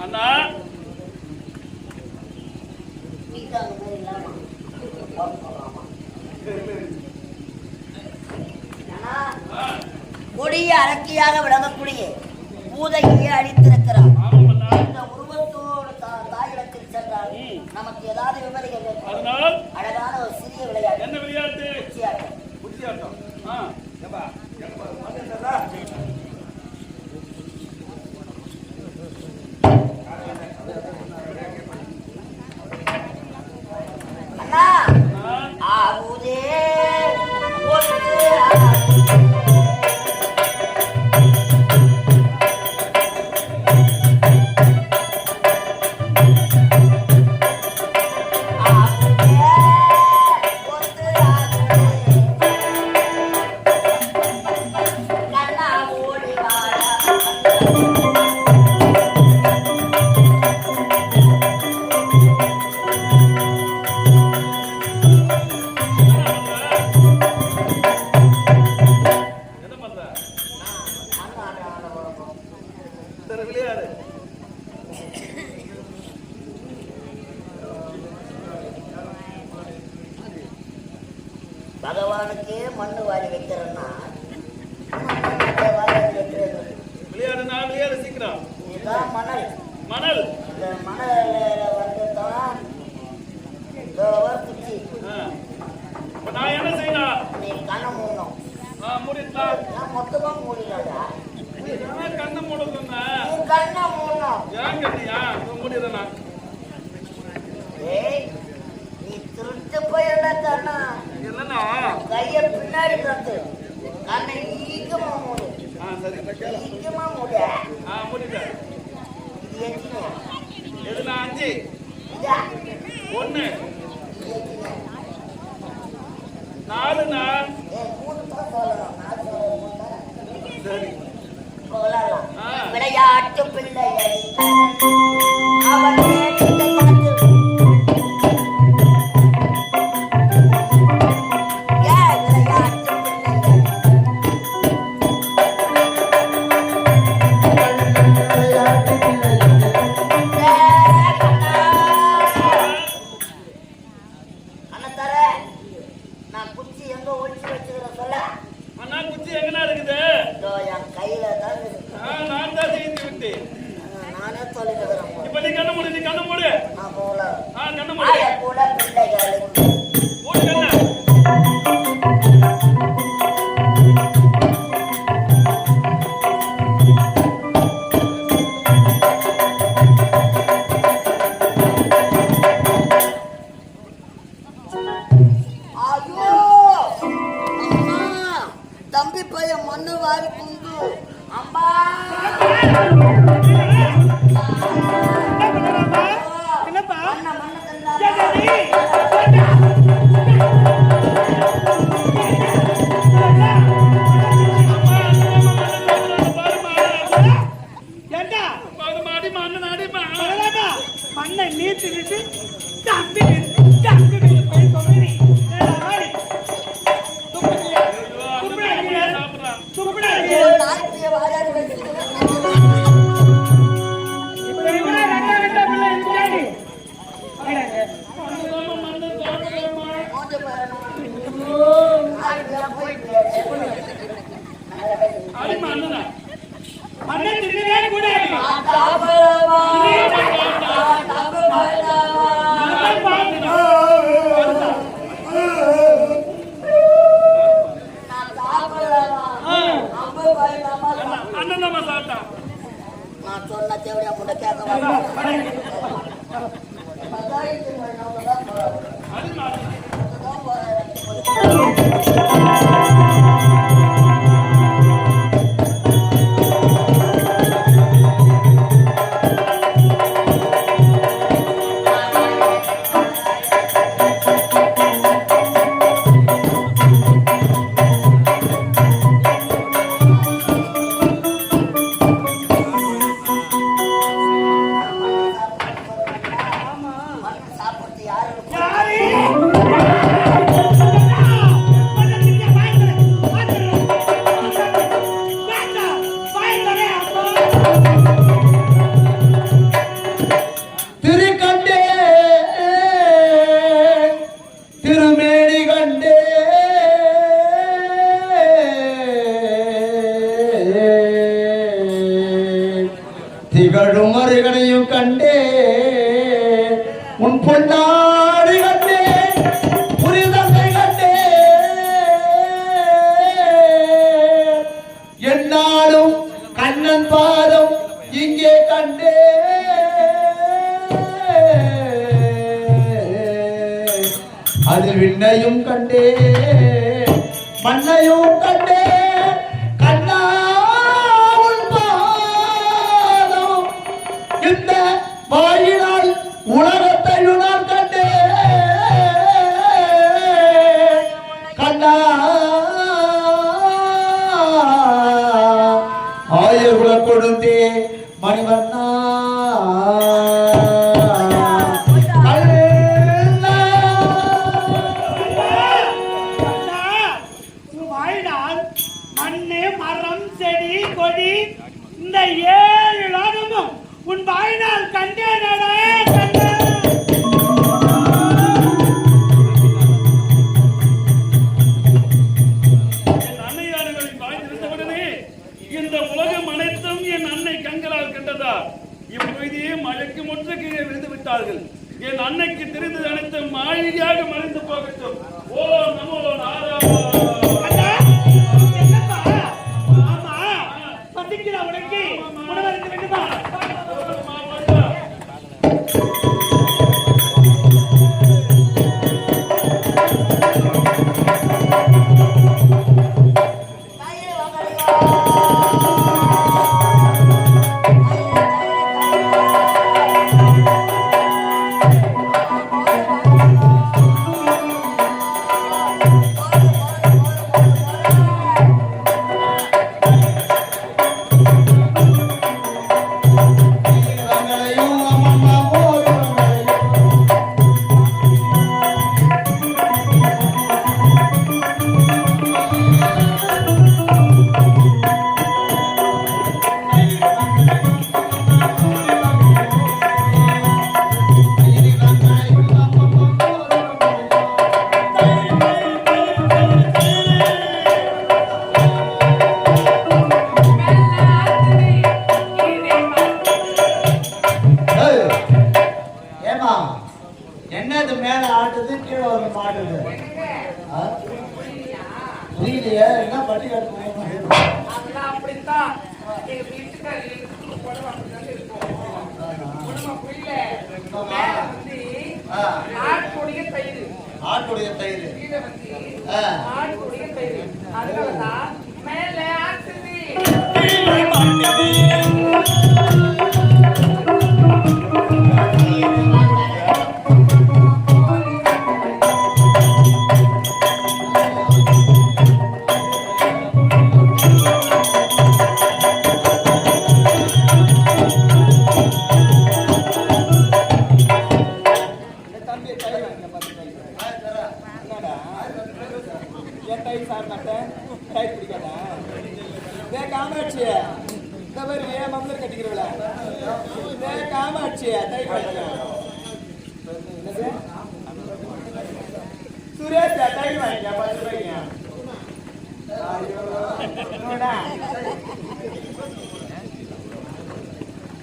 அண்ணா. கொடிய அரக்கியாக விளங்கக்கூடிய பூதையை அழித்திருக்கிறார். இந்த உருவத்தோடு தாயிடத்தில் சென்றால் நமக்கு ஏதாவது விவரங்கள் கிடையாது பகவானுக்கே மண்ணு வாரி வைக்கிற கைய பின்னாடி கத்து கண்ணை ஈக்கமா மூடு. ஈக்கமா மூடு. இது எத்தனை எதுனா அஞ்சு? ஒண்ணு. நாலு நாள் சரி. போகலாம் விளையாட்டு பிள்ளைகள் அவர்கள் அண்ணன் தின்னவே கூடாது அண்ணன் சொன்ன தேவையா முட்டை கேட்க திகழும் மருகனையும் கண்டே உன் பொன்னாடி கண்டே புரிதத்தை கண்டே. என்னாலும் கண்ணன் பாதம் இங்கே கண்டே. அதில் விண்ணையும் கண்டே மண்ணையும் கண்டே. ಕೊಡುತ್ತೆ ಮಣಿವನ್ನ மறைந்து போகட்டும். ஓ அதெல்லாம் அப்படித்தான். எங்க வீட்டுக்காரர் எடுத்துட்டு போட அப்படிதான் இருக்கும். உடம்பு புரியல. மேல வந்து ஆ. ஆட்டுடைய தயிர். ஆட்டுடைய தயிர். கீழே வந்து ஆ. ஆட்டுடைய தயிர். அதனாலதான் மேல ஆட்டுது. தம்பி ஏன் சார் மாட்டேன். தயிர் பிடிக்காதா? இதே காமாட்சிய. இந்த மாதிரி ஏன் மம்மர் கட்டிக்கிறவள. இதே காமாட்சிய தயிர் வாங்க என்னது? சுரேஷ் தயிர் வாங்க பத்து ரூபாய்ங்க ஐயோ,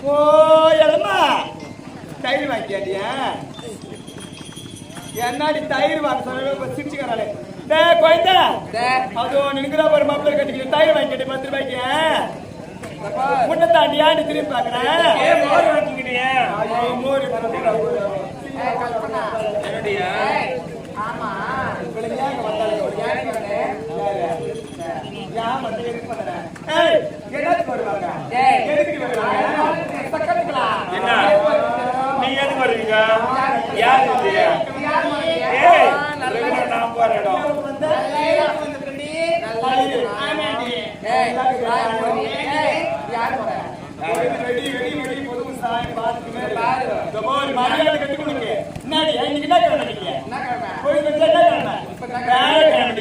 ஓ எடமா தயிர் வாங்கியாடியா என்னாடி தயிர் வாங்க சொன்ன சிரிச்சுக்கிறாளே. டே கோயந்தா அது நினைக்கிறா பாரு மாப்பிள்ளை கட்டிக்கல தயிர் வாங்கிட்டு பத்து ரூபாய்க்கு முட்டை தாண்டி ஆடி திரும்பி பாக்குறேன் மரியாதை கட்டி என்ன நீங்க? என்ன கிழமை? வேற கிழமை.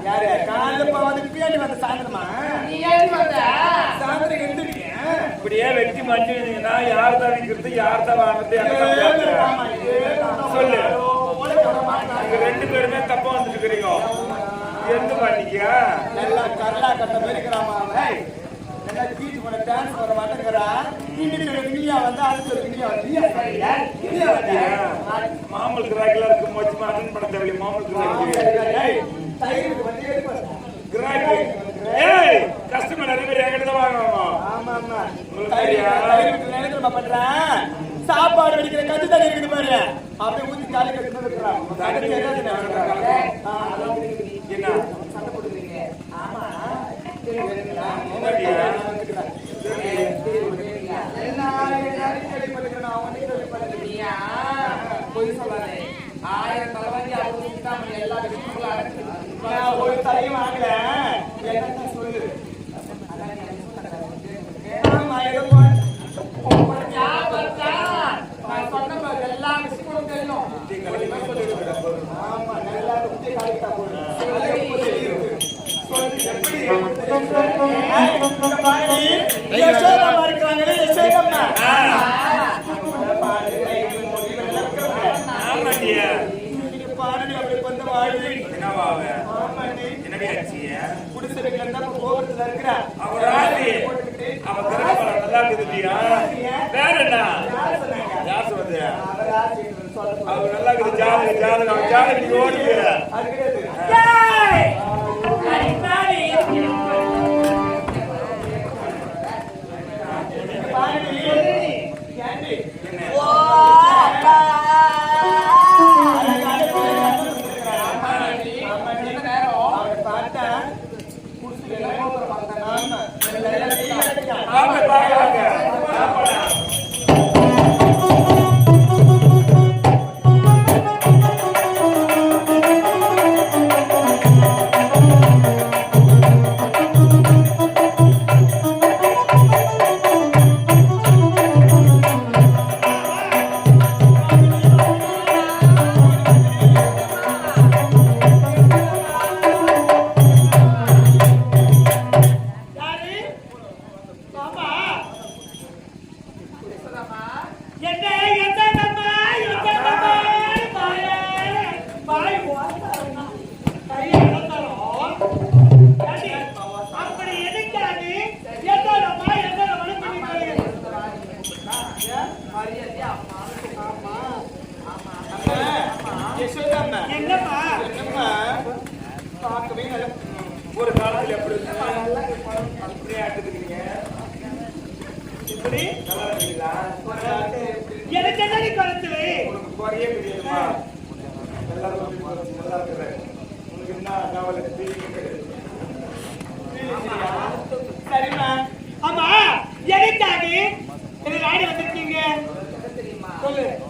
யாரு? காலையில பாவதுக்கு பின்னாடி வந்த சாயந்தரமா? இப்படியே வெட்டி மாட்டீங்கன்னா யார் தான் விற்கிறது யார் தான் வாங்குறது சொல்லு. ரெண்டு பேருமே தப்பா வந்துட்டு இருக்கிறீங்க எந்த பண்ணிக்கியா நல்லா கரலா கட்ட மாதிரி இருக்கிறாமா உனக்கு டான்ஸ் வர மாட்டேங்கிறா? இன்னைக்கு கிளியா வந்து அடுத்த கிளியா வந்து மாமல் கிராக்கில இருக்கு மொச்சமா அட்டன் பண்ண தேவையில்லை மாமல் கிராக்கில். ஏய் கஸ்டமர் நிறைய பேர் என்கிட்ட தான் வாங்குவாங்க ஆமா ஆமா. உங்களுக்கு பண்றேன்? சாப்பாடு வடிக்கிற கத்து தண்ணி இருக்குது பாரு. அப்படியே ஊத்தி காலி கட்டு என்ன சண்டை போட்டுக்கிறீங்க. ஆமா. பொய் சொல்லாதே ஆயிரம் தலைவாரி அறுபது தான் எல்லா விஷயங்களும் அடக்கு தெரியும் ஆமா நல்லா அவர் நல்லா இருக்குது ஜாதகம் ஜாதகம் ஜாதகம் ஓடுது Ole.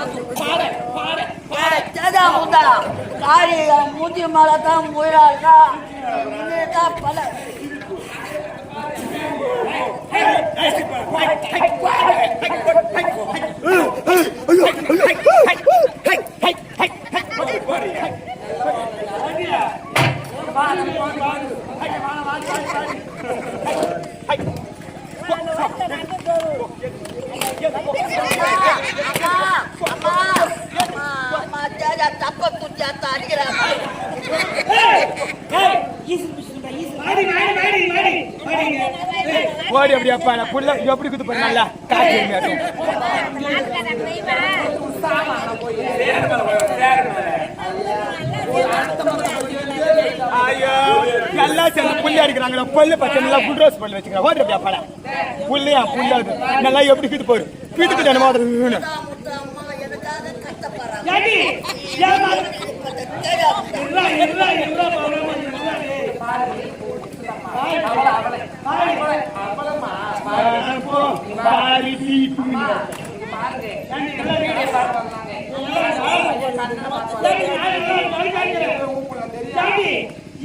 பாக்க வேலையா வரணும் மூஞ்சி மேல தான் முயலாக்கா தான் பல எப்படி குத்து பண்ண எருமையாட்டம். ஐயோ எல்லாம் சேர்ந்து புள்ளி அடிக்கிறாங்களா பல்லு பச்சை நல்லா புல் ரோஸ் பல்லு வச்சுக்கிறேன். ஓடி அப்படி அப்பா புள்ளையா புல்லாது நல்லா எப்படி மாதிரி முத்தா முத்தா அம்மா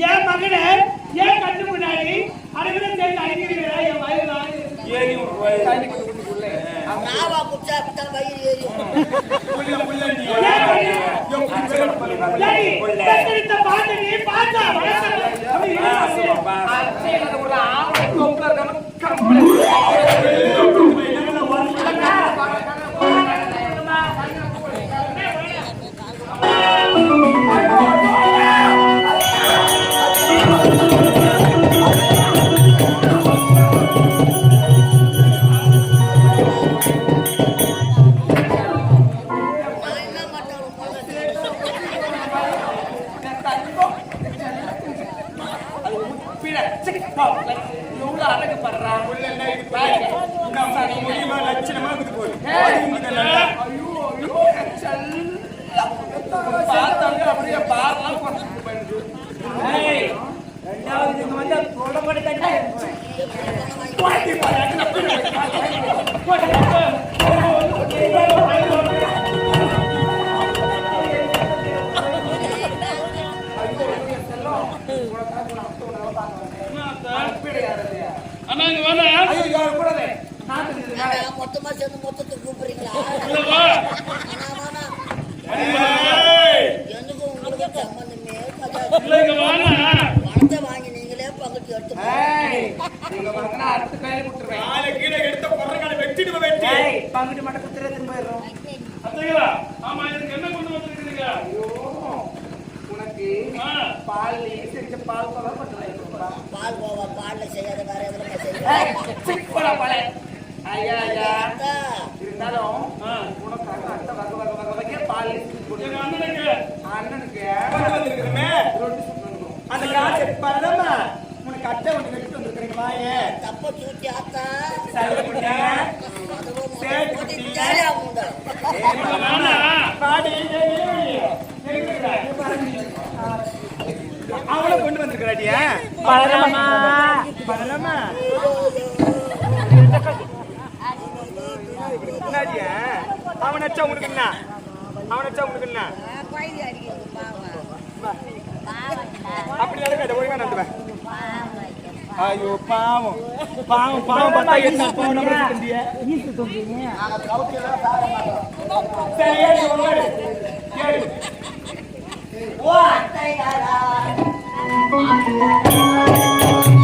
என் மகனை ஏன் கண்ணு முன்னாடி அடகுல சேர்ந்து அடிக்கிறீங்களா என் குச்சா வயிறு Ah, லட்சணமா மொத்தமா சேர்ந்து மொத்தத்துக்கு கூப்பிடுறீங்களா. எனக்கும் உங்களுக்கு சம்பந்தமே. பணத்தை வாங்கி நீங்களே பகுதி எடுத்து கொண்டு வந்திருக்கிறீங்க? ஆ, பால் செஞ்ச பால் பால் கோவா பால்ல செய்யாத வேற எதுல செய்யலாம் இருந்தாலும் ஆ. உனக்காக அத்தை வகை வகை வகை வகை பால் அண்ணனுக்கு? கொண்டு அந்த காசு பரதமா உனக்கு அட்டை ஒன்று வெட்டி வந்திருக்கிறீங்க வாயே தப்ப தூக்கி ஆத்தா. சரி அதுவும் முதல்ல போட்டு ஜாலியா என்னடியா அவன் வச்சா உனக்கு என்ன? அவன் வச்சா உனக்கு என்ன? அப்படி நடக்காத ஒழுங்கா நடத்துவேன் ஐயோ பாவம். பாவம் பாவம் பார்த்தா என்ன பாவம் நம்ம இருக்கின்றியே. சரி ஏறு, ஏறு, ஏறு. ஓ அத்தையாரா ஆ